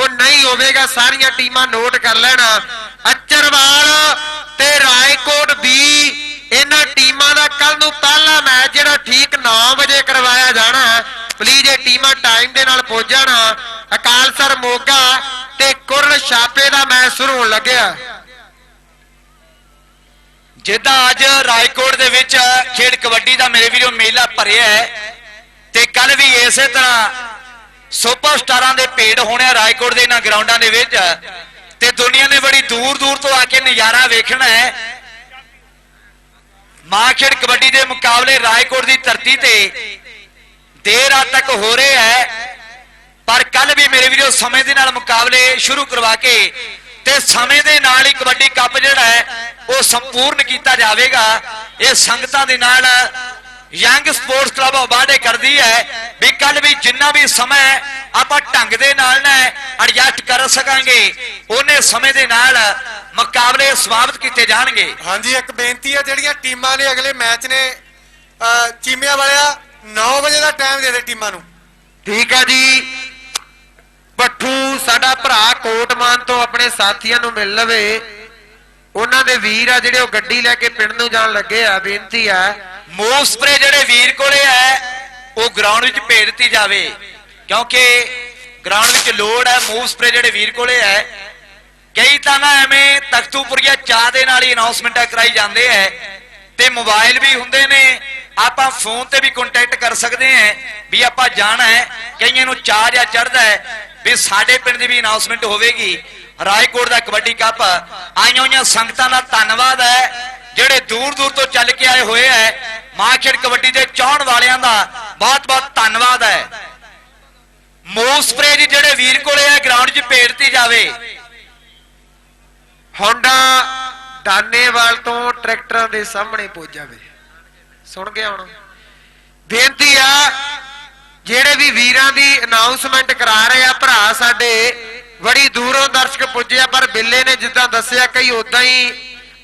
ਉਹ ਨਹੀਂ ਹੋਵੇਗਾ, ਸਾਰੀਆਂ ਟੀਮਾਂ ਨੋਟ ਕਰ ਲੈਣਾ। ਅਚਰਵਾਲ ਤੇ ਰਾਏਕੋਟ ਵੀ ਇਹਨਾਂ ਟੀਮਾਂ ਦਾ ਕੱਲ ਨੂੰ ਪਹਿਲਾ ਮੈਚ ਜਿਹੜਾ ਠੀਕ 9 ਵਜੇ ਕਰਵਾਇਆ ਜਾਣਾ ਪਲੀਜ਼ ਇਹ ਟੀਮਾਂ ਟਾਈਮ ਦੇ ਨਾਲ ਪਹੁੰਚ ਜਾਣਾ। ਅਕਾਲਸਰ ਮੋਗਾ ਤੇ ਕੁਰਲ ਛਾਪੇ ਦਾ ਮੈਚ ਸ਼ੁਰੂ ਹੋਣ ਲੱਗਿਆ। ਜਿੱਦਾਂ ਅੱਜ ਰਾਏਕੋਟ ਦੇ ਵਿੱਚ ਖੇਡ ਕਬੱਡੀ ਦਾ ਮੇਰੇ ਵੀਰੋ ਮੇਲਾ ਭਰਿਆ ਹੈ ਤੇ ਕੱਲ ਵੀ ਇਸੇ ਤਰ੍ਹਾਂ ਸੁਪਰਸਟਾਰਾਂ ਦੇ ਭੇਡ ਹੋਣੇ ਰਾਏਕੋਟ ਦੇ ਇਹਨਾਂ ਗਰਾਊਂਡਾਂ ਦੇ ਵਿੱਚ। ਤੇ ਦੁਨੀਆ ਨੇ ਬੜੀ ਦੂਰ ਦੂਰ ਤੋਂ ਆ ਕੇ ਨਜ਼ਾਰਾ ਵੇਖਣਾ ਹੈ। ਮਾਂ ਕਬੱਡੀ ਦੇ ਮੁਕਾਬਲੇ ਰਾਏਕੋਟ ਦੀ ਧਰਤੀ ਤੇ ਦੇਰ ਰਾਤ ਤੱਕ ਹੋ ਰਹੇ ਹੈ। ਪਰ ਕੱਲ ਵੀ ਮੇਰੇ ਵੀਰੋ ਸਮੇਂ ਦੇ ਨਾਲ ਮੁਕਾਬਲੇ ਸ਼ੁਰੂ ਕਰਵਾ ਕੇ ਤੇ ਸਮੇਂ ਦੇ ਨਾਲ ਹੀ ਕਬੱਡੀ ਕੱਪ ਜਿਹੜਾ ਹੈ, ਉਹ ਸੰਪੂਰਨ ਕੀਤਾ ਜਾਵੇਗਾ। ਇਹ ਸੰਗਤਾਂ ਦੇ ਨਾਲ ਯੰਗ ਸਪੋਰਟਸ ਕਲੱਬ ਵਾਅਦੇ ਕਰਦੀ ਹੈ ਵੀ ਕੱਲ ਵੀ ਜਿੰਨਾ ਵੀ ਸਮਾਂ ਹੈ, ਆਪਾਂ ਢੰਗ ਦੇ ਨਾਲ ਨਾ ਐਡਜਸਟ ਕਰ ਸਕਾਂਗੇ। ਉਹਨੇ ਸਮੇਂ ਦੇ ਨਾਲ ਮੁਕਾਬਲੇ ਸਮਾਪਤ ਕੀਤੇ ਜਾਣਗੇ। ਹਾਂਜੀ ਇੱਕ ਬੇਨਤੀ ਹੈ ਜਿਹੜੀਆਂ ਟੀਮਾਂ ਨੇ ਅਗਲੇ ਮੈਚ ਨੇ ਚੀਮਿਆਂ ਵਾਲਿਆ 9 ਵਜੇ ਦਾ ਟਾਈਮ ਦੇ ਦੇ ਟੀਮਾਂ ਨੂੰ। ਠੀਕ ਆ ਜੀ। ਪੱਠੂ ਸਾਡਾ ਭਰਾ ਕੋਟਮਾਨ ਤੋਂ ਆਪਣੇ ਸਾਥੀਆਂ ਨੂੰ ਮਿਲ ਲਵੇ। ਉਹਨਾਂ ਦੇ ਵੀਰ ਆ ਜਿਹੜੇ ਉਹ ਗੱਡੀ ਲੈ ਕੇ ਪਿੰਡ ਨੂੰ ਜਾਣ ਲੱਗੇ ਆ, ਬੇਨਤੀ ਆ ਮੂਵ ਸਪਰੇ ਜਿਹੜੇ ਵੀਰ ਕੋਲੇ ਹੈ ਉਹ ਗਰਾਊਂਡ ਵਿੱਚ ਭੇਜ ਦਿੱਤੀ ਜਾਵੇ। ਕਿਉਂਕਿ ਗਰਾਊਂਡ ਵਿੱਚ ਲੋੜ ਹੈ ਮੂਵ ਸਪਰੇ ਜਿਹੜੇ ਵੀਰ ਕੋਲੇ ਹੈ ਕਈ ਤਾਂ ਨਾ ਐਵੇਂ ਤਖਤੂਪੁਰੀਆ ਚਾਹ ਦੇ ਨਾਲ ਹੀ ਅਨਾਉਂਸਮੈਂਟਾਂ ਕਰਾਈ ਜਾਂਦੇ ਐ ਤੇ ਮੋਬਾਈਲ ਵੀ ਹੁੰਦੇ ਨੇ, ਆਪਾਂ ਫੋਨ ਤੇ ਵੀ ਕੰਟੈਕਟ ਕਰ ਸਕਦੇ ਹਾਂ ਵੀ ਆਪਾਂ ਜਾਣਾ ਹੈ, ਕਈਆਂ ਨੂੰ ਚਾਹ ਜਾਂ ਚੜਦਾ ਹੈ, ਵੀ ਸਾਡੇ ਪਿੰਡ ਦੀ ਵੀ ਅਨਾਉਂਸਮੈਂਟ ਹੋਵੇਗੀ। ਰਾਏਕੋਟ ਦਾ ਕਬੱਡੀ ਕੱਪ। ਆਈਆਂ ਹੋਈਆਂ ਸੰਗਤਾਂ ਦਾ ਧੰਨਵਾਦ ਹੈ। ਜਿਹੜੇ ਦੂਰ ਦੂਰ ਤੋਂ ਚੱਲ ਕੇ ਆਏ ਹੋਏ ਹੈ ਮਾਖੇੜ ਕਬੱਡੀ ਦੇ ਚਾਹਣ ਵਾਲਿਆਂ ਦਾ ਬਹੁਤ ਬਹੁਤ ਧੰਨਵਾਦ ਹੈ। ਮੂਵ ਸਪਰੇ ਜੀ ਜਿਹੜੇ ਵੀਰ ਕੋਲੇ ਹੈ ਗਰਾਊਂਡ 'ਚ ਭੇਜ ਜਾਵੇ। ਹੋਂਡਾ ਦਾਨੇਵਾਲ ਤੋਂ ਟਰੈਕਟਰਾਂ ਦੇ ਸਾਹਮਣੇ ਪੁੱਜ ਜਾਵੇ। ਸੁਣ ਗਿਆ ਹੁਣ। ਬੇਨਤੀ ਆ, ਜਿਹੜੇ ਵੀ ਵੀਰਾਂ ਦੀ ਅਨਾਉਂਸਮੈਂਟ ਕਰਾ ਰਹੇ ਆ ਭਰਾ ਸਾਡੇ ਬੜੀ ਦੂਰੋਂ ਦਰਸ਼ਕ ਪੁੱਜਿਆ, ਪਰ ਬਿੱਲੇ ਨੇ ਜਿੱਦਾਂ ਦੱਸਿਆ, ਕਈ ਉਦਾਂ ਹੀ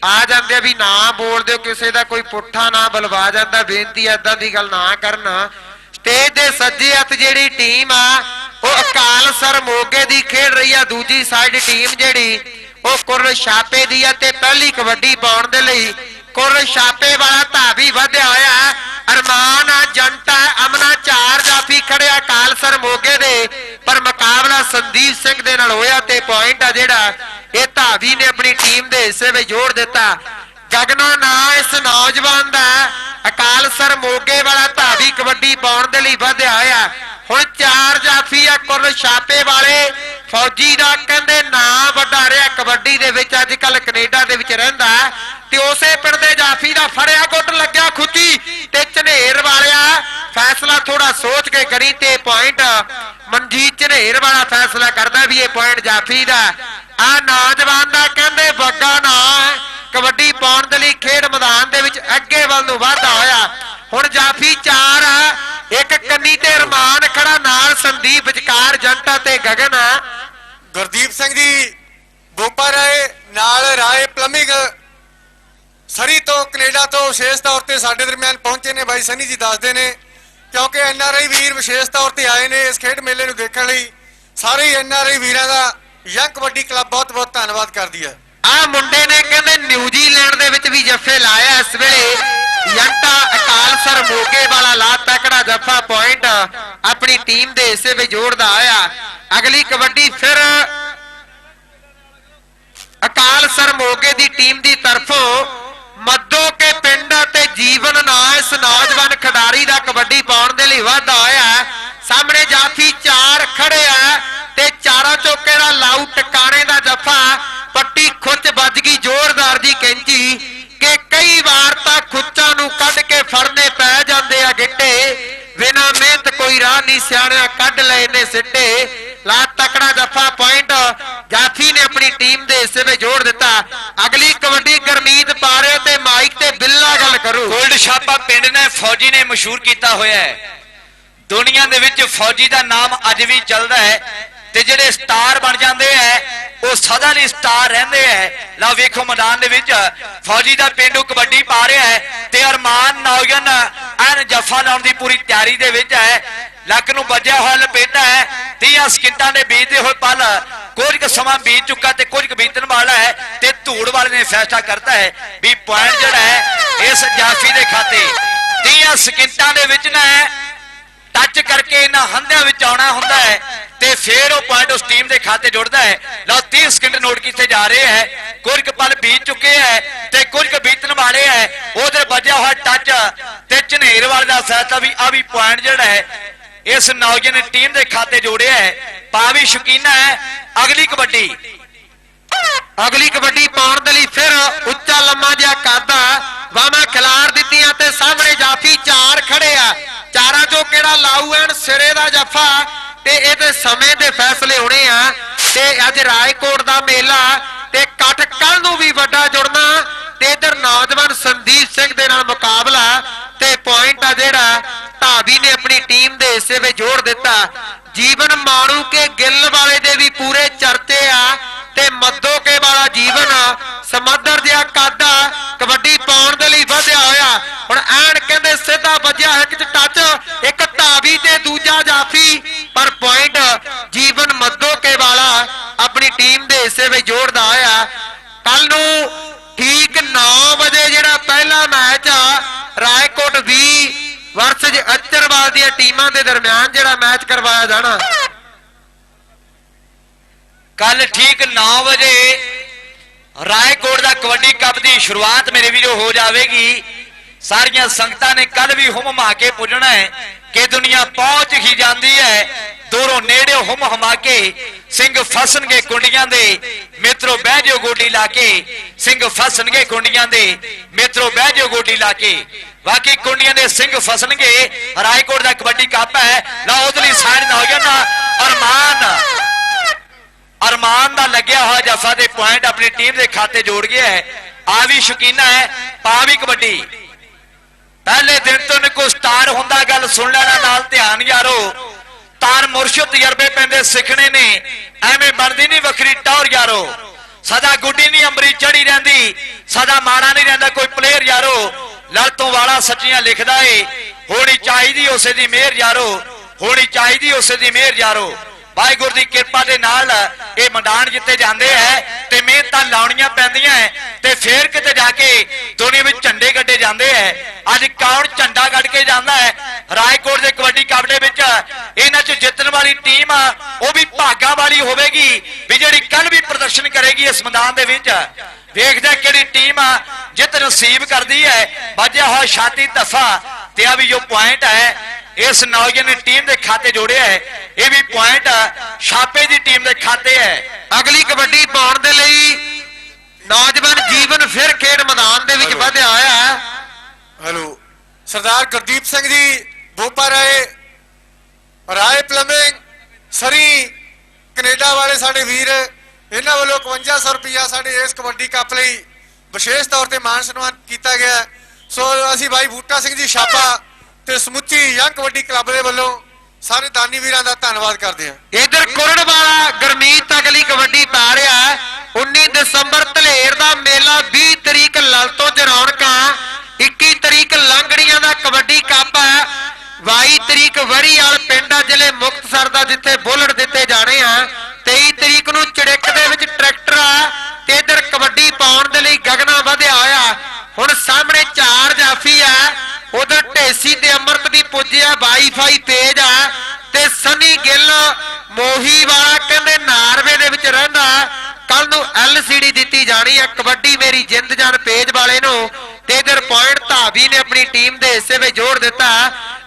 ਆ ਜਾਂਦੇ ਆ ਵੀ ਨਾ ਬੋਲ ਦਿਓ, ਕਿਸੇ ਦਾ ਕੋਈ ਪੁੱਠਾ ਨਾ ਬਲਵਾ ਜਾਂਦਾ, ਬੇਨਤੀ ਆ ਦੀ ਗੱਲ ਨਾ ਕਰਨ। ਸਟੇਜ ਦੇ ਸੱਜੇ ਹੱਥ ਜਿਹੜੀ ਟੀਮ ਆ, ਉਹ ਅਕਾਲ ਸਰ ਮੋਗੇ ਦੀ ਖੇਡ ਰਹੀ ਆ, ਦੂਜੀ ਸਾਈਡ ਟੀਮ ਜਿਹੜੀ, ਉਹ ਕੁਰਨ ਛਾਪੇ ਦੀ ਆ ਤੇ ਪਹਿਲੀ ਕਬੱਡੀ ਪਾਉਣ ਦੇ ਲਈ ਕੁਰਨ ਛਾਪੇ ਵਾਲਾ ਧਾਵੀ ਵਧਿਆ ਹੋਇਆ। ਅਰਮਾਨ ਆ, ਜੰਟਾ ਅਮਨਾ ਚਾਰ ਜਾਫੀ ਖੜਿਆ ਅਕਾਲ ਸਰ ਮੋਗੇ ਦੇ। ਪਰ ਮੁਕਾਬਲਾ ਸੰਦੀਪ ਸਿੰਘ ਦੇ ਨਾਲ ਹੋਇਆ ਤੇ ਪੁਆਇੰਟ ਆ ਜਿਹੜਾ, ਇਹ ਧਾਵੀ ਨੇ ਆਪਣੀ ਟੀਮ ਦੇ ਹਿੱਸੇ ਵਿੱਚ ਜੋੜ ਦਿੱਤਾ। ਗਗਨਾ ਨਾਂ ਇਸ ਨੌਜਵਾਨ ਦਾ, ਅਕਾਲ ਮੋਗੇ ਵਾਲਾ ਧਾਵੀ ਕਬੱਡੀ ਪਾਉਣ ਦੇ ਲਈ ਵਧਿਆ ਹੋਇਆ। ਹੁਣ ਚਾਰ ਜਾਫੀ ਆ ਕੁਰਨ ਛਾਪੇ ਵਾਲੇ। ਫੌਜੀ ਦਾ ਕਹਿੰਦੇ ਨਾਂ ਵੱਡਾ ਰਿਹਾ, ਕਬੱਡੀ ਦੇ ਵਿੱਚ ਅੱਜ ਕੱਲ ਕੈਨੇਡਾ ਦੇ ਵਿੱਚ ਰਹਿੰਦਾ। ਤੇ ਉਸੇ ਪਿੰਡ ਦੇ ਜਾਫੀ ਦਾ ਫੜਿਆ, ਗੁੱਟ ਲੱਗਿਆ ਖੁੱਚੀ ਤੇ ਝਨੇਰ ਵਾਲਿਆ। ਫੈਸਲਾ ਥੋੜਾ ਸੋਚ ਕੇ ਕਰੀ ਤੇ ਪੁਆਇੰਟ ਮਨਜੀਤ ਝਨੇਰ ਵਾਲਾ ਫੈਸਲਾ ਕਰਦਾ ਵੀ ਇਹ ਪੁਆਇੰਟ ਜਾਫੀ ਦਾ ਆ ਨੌਜਵਾਨ ਦਾ ਕਹਿੰਦੇ ਬੱਗਾ ਨਾਂ ਕਬੱਡੀ ਪਾਉਣ ਦੇ ਲਈ ਖੇਡ ਮੈਦਾਨ ਦੇ ਵਿੱਚ ਅੱਗੇ ਵੱਲ ਨੂੰ ਵਾਧਾ ਹੋਇਆ। ਹੁਣ ਜਾਫੀ 4 ਆ। ਇੱਕ ਕੰਨੀ ਤੇ ਰਮਾਨ, ਖੜਾ ਨਾਲ ਸੰਦੀਪ, ਵਿਚਕਾਰ ਜੰਟਾ ਤੇ ਗਗਨ ਗੁਰਦੀਪ ਸਿੰਘ ਜੀ, ਬੋਪਾ ਰਾਏ, ਨਾਲ ਰਾਏ ਪਲੰਬਿੰਗ ਸਰੀ ਤੋਂ ਕੈਨੇਡਾ ਤੋਂ ਵਿਸ਼ੇਸ਼ ਤੌਰ ਤੇ ਸਾਡੇ ਦਰਮਿਆਨ ਪਹੁੰਚੇ ਨੇ। ਬਾਈ ਸਨੀ ਜੀ ਦੱਸਦੇ ਨੇ ਕਿਉਂਕਿ ਐਨ ਆਰ ਆਈ ਵੀਰ ਵਿਸ਼ੇਸ਼ ਤੌਰ ਤੇ ਆਏ ਨੇ ਇਸ ਖੇਡ ਮੇਲੇ ਨੂੰ ਦੇਖਣ ਲਈ। ਸਾਰੇ ਐਨ ਆਰ ਆਈ ਵੀਰਾਂ ਦਾ ਯੰਗ ਕਬੱਡੀ ਕਲੱਬ ਬਹੁਤ ਬਹੁਤ ਧੰਨਵਾਦ ਕਰਦੀ ਹੈ। ਆ ਮੁੰਡੇ ਨੇ ਕਹਿੰਦੇ ਨਿਊਜ਼ੀਲੈਂਡ ਦੇ ਵਿੱਚ ਵੀ ਜੱਫੇ ਲਾਇਆ ਇਸ ਵੇਲੇ। ਯੰਟਾ ਅਕਾਲ ਸਰ ਮੋਗੇ ਵਾਲਾ ਲਾ ਤਕੜਾ ਜੱਫਾ ਪੁਆਇੰਟ ਆਪਣੀ ਟੀਮ ਦੇ ਹਿੱਸੇ ਵਿੱਚ ਜੋੜਦਾ ਆਇਆ ਅਗਲੀ ਕਬੱਡੀ ਫਿਰ ਅਕਾਲ ਸਰ ਮੋਗੇ ਦੀ ਟੀਮ ਦੀ ਤਰਫੋਂ ਨੌਜਵਾਨ ਖਿਡਾਰੀ ਦਾ ਕਬੱਡੀ ਪਾਉਣ ਦੇ ਲਈ ਵਾਧਾ ਹੋਇਆ ਸਾਹਮਣੇ ਜਾਫੀ ਚਾਰ ਖੜੇ ਆ ਤੇ ਚਾਰਾਂ ਚੋਕੇ ਦਾ ਲਾਊ ਟਿਕਾਣੇ ਦਾ ਜੱਫਾ। ਪੱਟੀ ਖੁੱਚ ਵੱਜ ਗਈ ਜ਼ੋਰਦਾਰ ਦੀ ਕੈਂਚੀ ਕਿ ਕਈ ਵਾਰ ਤਾਂ ਖੁੱਚਾਂ ਨੂੰ ਕੱਢ ਕੇ ਫੜਨੇ ਪੈ ਜਾਂਦੇ ਆ ਗਿੱਟੇ। ਬਿਨਾ ਮਿਹਨਤ ਕੋਈ ਰਾਹ ਨਹੀਂ ਸਿਆਣਿਆ ਕੱਢ ਲਏ ਨੇ ਸਿੱਟੇ। ਲਾ ਤਕੜਾ ਜੱਫਾ ਪੁਆਇੰਟ ਜਾਫੀ ਨੇ ਆਪਣੀ ਟੀਮ ਦੇ ਹਿੱਸੇ ਵਿੱਚ ਜੋੜ ਦਿੱਤਾ। ਅਗਲੀ ਕਬੱਡੀ ਗਰਮੀਤ ਪਾਰੇ ਤੇ ਮਾਈਕ ਤੇ ਬਿੱਲਾ ਗੱਲ ਕਰੂ। ਗੋਲਡ ਛਾਪਾ ਪਿੰਡ ਨੇ ਫੌਜੀ ਨੇ ਮਸ਼ਹੂਰ ਕੀਤਾ ਹੋਇਆ ਹੈ। ਦੁਨੀਆ ਦੇ ਵਿੱਚ ਫੌਜੀ ਦਾ ਨਾਮ ਅੱਜ ਵੀ ਚੱਲਦਾ ਹੈ ਤੇ ਜਿਹੜੇ ਸਟਾਰ ਬਣ ਜਾਂਦੇ ਸਦਾ ਲਈ ਸਟਾਰ ਰਹਿੰਦੇ ਐ। ਲਓ ਵੇਖੋ ਮੈਦਾਨ ਦੇ ਵਿੱਚ, ਫੌਜੀ ਦਾ ਪਿੰਡੂ ਕਬੱਡੀ ਪਾ ਰਿਹਾ ਹੈ ਤੇ ਅਰਮਾਨ ਨੌਜਵਾਨ ਐਨ ਜੱਫਾ ਲਾਉਣ ਦੀ ਪੂਰੀ ਤਿਆਰੀ ਦੇ ਵਿੱਚ ਹੈ ਲੱਕ ਨੂੰ ਵੱਜਿਆ ਹੋਇਆ ਲਪੇਟਾ ਹੈ 30 ਸਕਿੰਟਾਂ ਦੇ ਬੀਤਦੇ ਹੋਏ ਪਲ ਕੁਝ ਕੁ ਸਮਾਂ ਬੀਤ ਚੁੱਕਾ ਤੇ ਕੁਝ ਕੁ ਬੀਤਣ ਵਾਲਾ ਹੈ ਤੇ ਧੂੜ ਵਾਲੇ ਨੇ ਫੈਸਲਾ ਕਰਤਾ ਹੈ ਵੀ ਪੁਆਇੰਟ ਜਿਹੜਾ ਹੈ ਇਸ ਜਾਫੀ ਦੇ ਖਾਤੇ। 30 ਸਕਿੰਟਾਂ ਦੇ ਵਿੱਚ ਨਾ ਟੱਚ ਕਰਕੇ ਇਹਨਾਂ ਹੰਦਿਆਂ ਵਿੱਚ ਆਉਣਾ ਹੁੰਦਾ ਹੈ ਤੇ ਫਿਰ ਉਹ ਪੁਆਇੰਟ ਉਸ ਟੀਮ ਦੇ ਖਾਤੇ ਜੁੜਦਾ ਹੈ। ਲਓ 30 ਸਕਿੰਟ ਨੋਟ ਕੀਤੇ ਜਾ ਰਹੇ ਹੈ। ਕੁਝ ਪਲ ਬੀਤ ਚੁੱਕੇ ਹੈ ਤੇ ਕੁਝ ਬੀਤਣ ਵਾਲੇ ਹੈ। ਉਧਰ ਵੱਜਿਆ ਹੋਇਆ ਟੱਚ ਤੇ ਝਨੇਰ ਵਾਲੇ ਦਾ ਫੈਸਲਾ ਵੀ ਆ ਵੀ ਪੁਆਇੰਟ ਜਿਹੜਾ ਹੈ, ਇਸ ਨੌਜਵਾਨ ਟੀਮ ਦੇ ਖਾਤੇ ਜੋੜਿਆ ਹੈ। ਪਾ ਵੀ ਹੈ, ਅਗਲੀ ਕਬੱਡੀ। ਅਗਲੀ ਕਬੱਡੀ ਪਾਉਣ ਦੇ ਲਈ ਫਿਰ ਉੱਚਾ ਲੰਮਾ ਜਿਹਾ ਕਾਦਾ ਵਾਮਾ ਖਿਲਾਰ ਦਿੱਤੀਆਂ ਤੇ ਸਾਹਮਣੇ ਜਾਫੀ ਚਾਰ ਖੜੇ ਆ। ਚਾਰਾਂ ਚੋਂ ਕਿਹੜਾ ਲਾਊ ਐਨ ਸਿਰੇ ਦਾ ਜੱਫਾ, ਤੇ ਇਹਦੇ ਸਮੇਂ ਦੇ ਫੈਸਲੇ ਹੋਣੇ ਆ, ਤੇ ਅੱਜ ਰਾਏਕੋਟ ਦਾ ਮੇਲਾ, ਤੇ ਇਕੱਠ ਕੱਲ ਨੂੰ ਵੀ ਵੱਡਾ ਜੁੜਨਾ, ਤੇ ਇਧਰ ਨੌਜਵਾਨ ਸੰਦੀਪ ਸਿੰਘ ਦੇ ਨਾਲ ਮੁਕਾਬਲਾ, ਤੇ ਪੁਆਇੰਟ ਆ ਜਿਹੜਾ ਢਾਬੀ ਨੇ ਆਪਣੀ ਟੀਮ ਦੇ ਹਿੱਸੇ ਵਿੱਚ ਜੋੜ ਦਿੱਤਾ। ਜੀਵਨ ਮਾਣੂ ਕੇ ਗਿੱਲ ਵਾਲੇ ਦੇ ਵੀ ਪੂਰੇ ਚਰਚੇ ਆ, ਤੇ ਮੱਦੋ ਕੇ ਵਾਲਾ ਜੀਵਨ ਸਮੱਦਰ ਜਿਹਾ ਕਾਦਾ ਕਬੱਡੀ ਪਾਉਣ ਦੇ ਲਈ ਵਧਿਆ ਹੋਇਆ। ਹੁਣ ਐਨ ਕਹਿੰਦੇ ਸਿੱਧਾ ਵੱਜਿਆ ਇੱਕ ਚ 9 ਵਜੇ ਜਿਹੜਾ ਪਹਿਲਾ ਮੈਚ ਆ, ਰਾਏਕੋਟ 20 ਵਰਸਜ ਅਚਰਵਾਲ ਦੀਆਂ ਟੀਮਾਂ ਦੇ ਦਰਮਿਆਨ ਜਿਹੜਾ ਮੈਚ ਕਰਵਾਇਆ ਜਾਣਾ। ਕੱਲ ਠੀਕ 9 ਵਜੇ ਰਾਏਕੋਟ ਦਾ ਕਬੱਡੀ ਕੱਪ ਦੀ ਸ਼ੁਰੂਆਤ ਮੇਰੇ ਵੀਰੋ ਹੋ ਜਾਵੇਗੀ। ਸਾਰੀਆਂ ਸੰਗਤਾਂ ਨੇ ਕੱਲ ਵੀ ਹੁਮ ਕੇ ਪੁੱਜਣਾ ਹੈ। ਕਿ ਦੁਨੀਆ ਪਹੁੰਚ ਹੀ ਜਾਂਦੀ ਹੈ। ਦੂਰੋਂ ਨੇੜੇ ਹੁਮ ਹਮਾ ਕੇ ਸਿੰਘ ਫਸਣਗੇ ਕੁੰਡੀਆਂ ਦੇ। ਮਿੱਤਰੋ, ਬਹਿ ਜਾਓ ਗੋਡੀ ਲਾ ਕੇ। ਸਿੰਘ ਫਸਣਗੇ ਕੁੰਡੀਆਂ ਦੇ। ਮਿੱਤਰੋ, ਬਹਿ ਜਾਓ ਗੋਡੀ ਲਾ ਕੇ। ਵਾਕਈ ਕੁੰਡੀਆਂ ਦੇ ਸਿੰਘ ਫਸਣਗੇ। ਰਾਏਕੋਟ ਦਾ ਕਬੱਡੀ ਕੱਪ ਹੈ। ਲਓ ਉਧਰਲੀ ਸਾਈਡ ਨਾ ਹੋ ਗਿਆ ਨਾ ਅਰਮਾਨ। ਅਰਮਾਨ ਦਾ ਲੱਗਿਆ ਹੋਇਆ ਜਫਾ ਦੇ ਪੁਆਇੰਟ ਆਪਣੀ ਟੀਮ ਦੇ ਖਾਤੇ ਜੋੜ ਗਿਆ ਹੈ। ਆ ਵੀ ਸ਼ੌਕੀਨਾ ਹੈ, ਪਾ ਵੀ ਕਬੱਡੀ। ਪਹਿਲੇ ਦਿਨ ਤੋਂ ਨਿਕੋ ਸਟਾਰ ਹੁੰਦਾ, ਗੱਲ ਸੁਣ ਲੈਣਾ, ਨਾਲ ਧਿਆਨ ਯਾਰੋ। ਤਾਰ ਮੁਰਸ਼ਿਦ ਤਜਰਬੇ ਪੈਂਦੇ, ਸਿੱਖਣੇ ਨੇ ਐਵੇਂ ਬਣਦੀ ਨਹੀਂ ਵੱਖਰੀ ਟੌਰ ਯਾਰੋ। ਸਦਾ ਗੁੱਡੀ ਨਹੀਂ, ਅੰਬਰੀ ਚੜੀ ਰਹਿੰਦੀ। ਸਦਾ ਮਾੜਾ ਨਹੀਂ ਰਹਿੰਦਾ ਕੋਈ ਪਲੇਅਰ ਯਾਰੋ। ਲਲਤੋਂ ਵਾਲਾ ਸੱਚੀਆਂ ਲਿਖਦਾ ਏ। ਹੋਣੀ ਚਾਹੀਦੀ ਉਸੇ ਦੀ ਮਿਹਰ ਯਾਰੋ। ਹੋਣੀ ਚਾਹੀਦੀ ਉਸੇ ਦੀ ਮਿਹਰ ਯਾਰੋ। ਵਾਹਿਗੁਰੂ ਦੀ ਕਿਰਪਾ ਦੇ ਨਾਲ ਇਹ ਮੈਦਾਨ ਜਿੱਤੇ ਜਾਂਦੇ ਹੈ ਤੇ ਮਿਹਨਤਾਂ ਲਾਉਣੀਆਂ ਪੈਂਦੀਆਂ ਹੈ ਤੇ ਫੇਰ ਕਿਤੇ ਜਾ ਕੇ ਦੁਨੀਆ ਵਿੱਚ ਝੰਡੇ ਗੱਡੇ ਜਾਂਦੇ ਹੈ ਅੱਜ ਕੌਣ ਝੰਡਾ ਗੱਡ ਕੇ ਜਾਂਦਾ ਹੈ ਰਾਏਕੋਟ ਦੇ ਕਬੱਡੀ ਕੱਪ ਵਿੱਚ ਇਹਨਾਂ 'ਚ ਜਿੱਤਣ ਵਾਲੀ ਟੀਮ ਆ, ਉਹ ਵੀ ਭਾਗਾਂ ਵਾਲੀ ਹੋਵੇਗੀ ਵੀ ਜਿਹੜੀ ਕੱਲ ਵੀ ਪ੍ਰਦਰਸ਼ਨ ਕਰੇਗੀ ਇਸ ਮੈਦਾਨ ਦੇ ਵਿੱਚ। ਵੇਖਦੇ ਕਿਹੜੀ ਟੀਮ ਆ ਜਿੱਤ ਨਸੀਬ ਕਰਦੀ ਹੈ ਵੱਜਿਆ ਹੋਇਆ ਛਾਤੀ ਧੱਫਾ ਤੇ ਆ ਵੀ ਜੋ ਪੁਆਇੰਟ ਹੈ ਇਸ ਨੌਜਵਾਨ ਟੀਮ ਦੇ ਖਾਤੇ ਜੋੜਿਆ ਹੈ। ਇਹ ਵੀ ਪੁਆਇੰਟ ਛਾਪੇ ਦੀ ਟੀਮ ਦੇ ਖਾਤੇ ਹੈ। ਅਗਲੀ ਕਬੱਡੀ ਪਾਉਣ ਦੇ ਲਈ ਨੌਜਵਾਨ ਜੀਵਨ ਫਿਰ ਖੇਡ ਮੈਦਾਨ ਦੇ ਵਿੱਚ। ਵਧਿਆ ਹੋਇਆ ਹੈ। ਹੈਲੋ। ਸਰਦਾਰ ਗੁਰਦੀਪ ਸਿੰਘ ਜੀ ਬੋਪਾ ਰਾਏ ਰਾਏ ਪਲੰਬਿੰਗ ਸਰੀ ਕੈਨੇਡਾ ਵਾਲੇ ਸਾਡੇ ਵੀਰ ਇਹਨਾਂ ਵੱਲੋਂ 5100 ਰੁਪਇਆ ਸਾਡੇ ਇਸ ਕਬੱਡੀ ਕੱਪ ਲਈ ਵਿਸ਼ੇਸ਼ ਤੌਰ ਤੇ ਮਾਨ ਸਨਮਾਨ ਕੀਤਾ ਗਿਆ। ਸੋ ਅਸੀਂ ਭਾਈ ਬੂਟਾ ਸਿੰਘ ਜੀ ਛਾਪਾ ਤੇ ਸਮੁੱਚੀ ਯੰਗ ਕਬੱਡੀ ਕਲੱਬ ਦੇ ਵੱਲੋਂ ਸਾਰੇ ਦਾਨੀ ਵੀਰਾਂ ਦਾ ਧੰਨਵਾਦ ਕਰਦੇ ਹਾਂ। ਇਧਰ ਕੁਰਣ ਗਰਮੀਤ ਅਗਲੀ ਕਬੱਡੀ ਪਾ ਰਿਹਾ 19 ਦਸੰਬਰ ਧਲੇਰ ਦਾ ਮੇਲਾ 20 ਤਰੀਕ ਲਲਤੋਂ ਚ ਰੌਣਕਾਂ 21 ਤਰੀਕ ਲੰਗੜੀਆਂ ਦਾ ਕਬੱਡੀ ਕੱਪ ਹੈ 22 ਤਰੀਕ ਵੜੀਵਾਲ ਪਿੰਡ ਆ, ਜ਼ਿਲ੍ਹੇ ਮੁਕਤਸਰ ਦਾ, ਜਿੱਥੇ ਬੁੱਲਟ ਦਿੱਤੇ ਜਾਣੇ ਆ। 23 ਤਰੀਕ ਨੂੰ ਚੜਿੱਕ ਦੇ ਵਿੱਚ ਟਰੈਕਟਰ ਆ ਤੇ ਇਧਰ ਕਬੱਡੀ ਪਾਉਣ ਦੇ ਲਈ ਗਗਨਾ ਵਧਿਆ ਹੋਇਆ। ਹੁਣ ਸਾਹਮਣੇ ਚਾਰ ਜਾਫੀ ਆ। ਉਧਰ ਢੇਸੀ ਤੇ ਅਮਰਤ ਵੀ ਪੁੱਜਿਆ ਵਾਈਫਾਈ ਤੇਜ ਆ ਤੇ ਸਨੀ ਗਿੱਲ ਮੋਹੀ ਵਾਲਾ ਕਹਿੰਦੇ ਨਾਰਵੇ ਦੇ ਵਿੱਚ ਰਹਿੰਦਾ। ਕੱਲ ਨੂੰ ਐਲਸੀਡੀ ਦਿੱਤੀ ਜਾਣੀ ਹੈ ਕਬੱਡੀ ਮੇਰੀ ਜਿੰਦ ਜਾਨ ਪੇਜ ਵਾਲੇ ਨੂੰ ਤੇ ਇਧਰ ਪੁਆਇੰਟ ਧਾਬੀ ਨੇ ਆਪਣੀ ਟੀਮ ਦੇ ਹਿੱਸੇ ਵਿੱਚ ਜੋੜ ਦਿੱਤਾ।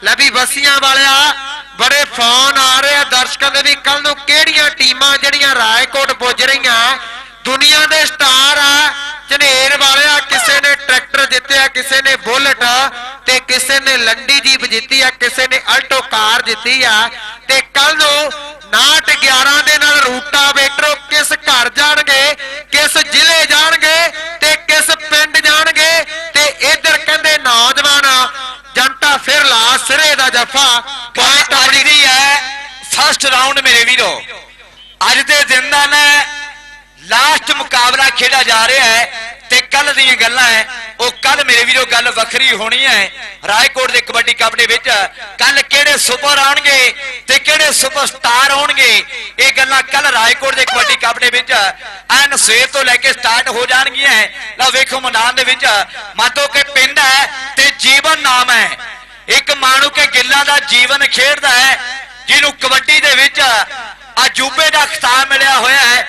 ਲੈ ਵੀ ਵਸੀਆਂ ਵਾਲਿਆ, ਬੜੇ ਫੋਨ ਆ ਰਹੇ ਆ ਦਰਸ਼ਕਾਂ ਦੇ ਵੀ ਕੱਲ ਨੂੰ ਕਿਹੜੀਆਂ ਟੀਮਾਂ ਜਿਹੜੀਆਂ ਰਾਏਕੋਟ ਪੁੱਜ ਰਹੀਆਂ। ਦੁਨੀਆ ਦੇ ਸਟਾਰ ਆ ਝਨੇਰ ਵਾਲਿਆ ਕਿਸੇ ਨੇ ਟਰੈਕਟਰ ਜਿੱਤਿਆ ਕਿਸੇ ਨੇ ਬੁਲਟ ਤੇ ਕਿਸੇ ਨੇ ਲੰਡੀ ਜੀਪ ਜਿੱਤੀ ਆ ਕਿਸੇ ਨੇ ਅਲਟੋ ਕਾਰ ਜਿੱਤੀ ਆ ਤੇ ਕੱਲ ਨੂੰ 911 ਦੇ ਨਾਲ ਰੂਟਾ ਵੇਟਰੋ ਕਿਸ ਘਰ ਜਾਣਗੇ ਕਿਸ ਜ਼ਿਲ੍ਹੇ ਜਾਣਗੇ ਤੇ ਕਿਸ ਪਿੰਡ ਜਾਣਗੇ ਤੇ ਇਧਰ ਕਹਿੰਦੇ ਨੌਜਵਾਨ ਜੰਟਾ ਫਿਰ ਲਾ ਸਿਰੇ ਦਾ ਜਫਾ ਪੁਆਇੰਟ ਦੀ ਹੈ ਫਸਟ ਰਾਉਂਡ ਮੇਰੇ ਵੀਰੋ। ਅੱਜ ਦੇ ਦਿਨ ਦਾ ਨਾ ਲਾਸਟ ਮੁਕਾਬਲਾ ਖੇਡਿਆ ਜਾ ਰਿਹਾ ਹੈ ਤੇ ਕੱਲ ਦੀਆਂ ਗੱਲਾਂ ਹੈ। ਉਹ ਕੱਲ ਮੇਰੇ ਵੀਰੋ ਗੱਲ ਵੱਖਰੀ ਹੋਣੀ ਹੈ। ਰਾਏਕੋਟ ਦੇ ਕਬੱਡੀ ਕੱਪ ਦੇ ਵਿੱਚ ਕੱਲ ਕਿਹੜੇ ਸੁਪਰ ਆਉਣਗੇ ਤੇ ਕਿਹੜੇ ਸੁਪਰਸਟਾਰ ਆਉਣਗੇ ਇਹ ਗੱਲਾਂ ਕੱਲ ਰਾਏਕੋਟ ਦੇ ਕਬੱਡੀ ਕੱਪ ਦੇ ਵਿੱਚ ਐਨ ਸਵੇਰ ਤੋਂ ਲੈ ਕੇ ਸਟਾਰਟ ਹੋ ਜਾਣਗੀਆਂ ਲਓ ਵੇਖੋ ਮੈਦਾਨ ਦੇ ਵਿੱਚ ਮਾਤੋ ਕੇ ਪਿੰਡ ਹੈ ਤੇ ਜੀਵਨ ਨਾਮ ਹੈ। ਇੱਕ ਮਾਣੂ ਕੇ ਗਿੱਲਾਂ ਦਾ ਜੀਵਨ ਖੇਡਦਾ ਹੈ, ਜਿਹਨੂੰ ਕਬੱਡੀ ਦੇ ਵਿੱਚ ਅਜੂਬੇ ਦਾ ਖਿਤਾਬ ਮਿਲਿਆ ਹੋਇਆ ਹੈ।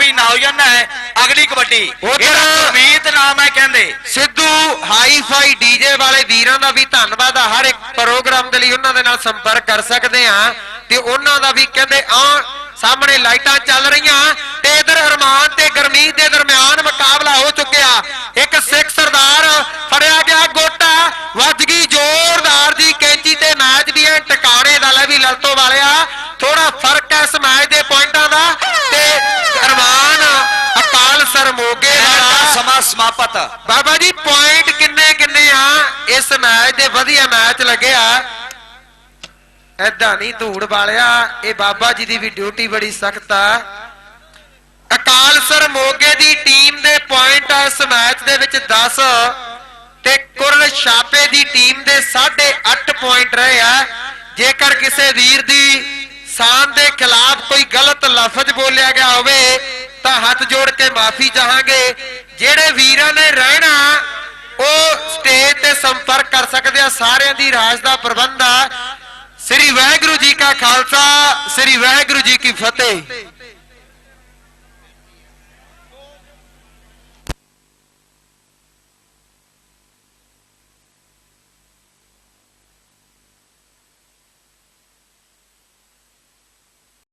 ਪਾਵੀ ਨੌਜਵਾਨ ਹੈ ਅਗਲੀ ਕਬੱਡੀ। ਉੱਧਰ- ਗੁਰਮੀਤ ਨਾਮ ਹੈ ਕਹਿੰਦੇ। ਸਿੱਧੂ ਹਾਈ ਫਾਈ ਡੀਜੇ ਵਾਲੇ ਵੀਰਾਂ ਦਾ ਵੀ ਧੰਨਵਾਦ ਆ। ਹਰ ਇੱਕ ਪ੍ਰੋਗਰਾਮ ਦੇ ਲਈ ਉਹਨਾਂ ਦੇ ਨਾਲ ਸੰਪਰਕ ਕਰ ਸਕਦੇ ਆ ਤੇ ਉਹਨਾਂ ਦਾ ਵੀ ਕਹਿੰਦੇ ਆ ਸਾਹਮਣੇ ਲਾਈਟਾਂ ਚੱਲ ਰਹੀਆਂ। ਤੇ ਇਧਰ ਅਰਮਾਨ ਤੇ ਗਰਮੀਤ ਦੇ ਦਰਮਿਆਨ ਮੁਕਾਬਲਾ ਹੋ ਚੁੱਕਿਆ। ਇੱਕ ਸਿੱਖ ਸਰਦਾਰ ਫੜਿਆ ਗਿਆ ਗੋਟਾ। ਵੱਜ ਗਈ ਜ਼ੋਰਦਾਰ ਦੀ ਕੈਂਚੀ ਤੇ ਮੈਚ ਵੀ ਹੈ ਟਿਕਾਣੇ ਦਾ ਲੈ ਵੀ ਲਲਤੋ ਵਾਲਿਆ ਥੋੜਾ ਫ਼ਰਕ ਹੈ ਇਸ ਮੈਚ ਦੇ ਪੁਆਇੰਟਾਂ ਦਾ ਤੇ ਅਰਮਾਨ ਅਕਾਲ ਸਰ ਮੋਗੇ ਵਾਲਾ ਸਮਾਂ ਸਮਾਪਤ। ਬਾਬਾ ਜੀ ਪੁਆਇੰਟ ਕਿੰਨੇ ਕਿੰਨੇ ਆ? ਇਸ ਮੈਚ ਦੇ ਵਧੀਆ ਮੈਚ ਲੱਗਿਆ ਐਦਾਂ ਨਹੀਂ ਧੂੜ ਵਾਲਿਆ, ਇਹ ਬਾਬਾ ਜੀ ਦੀ ਵੀ ਡਿਊਟੀ ਬੜੀ ਸਖਤ ਆ। ਅਕਾਲ ਸਰ ਮੋਗੇ ਦੀ ਟੀਮ ਦੇ ਪੁਆਇੰਟ ਆ ਇਸ ਮੈਚ ਦੇ ਵਿੱਚ 10 ਤੇ ਕੁਰਲ ਛਾਪੇ ਦੀ ਟੀਮ ਦੇ 8.5 ਪੁਆਇੰਟ ਰਹੇ ਆ। ਜੇਕਰ ਕਿਸੇ ਵੀਰ ਦੀ ਸ਼ਾਨ ਦੇ ਖਿਲਾਫ ਕੋਈ ਗਲਤ ਲਫ਼ਜ਼ ਬੋਲਿਆ ਗਿਆ ਹੋਵੇ ਤਾਂ ਹੱਥ ਜੋੜ ਕੇ ਮਾਫੀ ਚਾਹਾਂਗੇ। ਜਿਹੜੇ ਵੀਰਾਂ ਨੇ ਰਹਿਣਾ, ਉਹ ਸਟੇਜ ਤੇ ਸੰਪਰਕ ਕਰ ਸਕਦੇ ਆ। ਸਾਰਿਆਂ ਦੀ ਰਾਜ ਦਾ ਪ੍ਰਬੰਧ ਆ। ਸ੍ਰੀ ਵਾਹਿਗੁਰੂ ਜੀ ਕਾ ਖਾਲਸਾ, ਸ੍ਰੀ ਵਾਹਿਗੁਰੂ ਜੀ ਕੀ ਫਤਿਹ।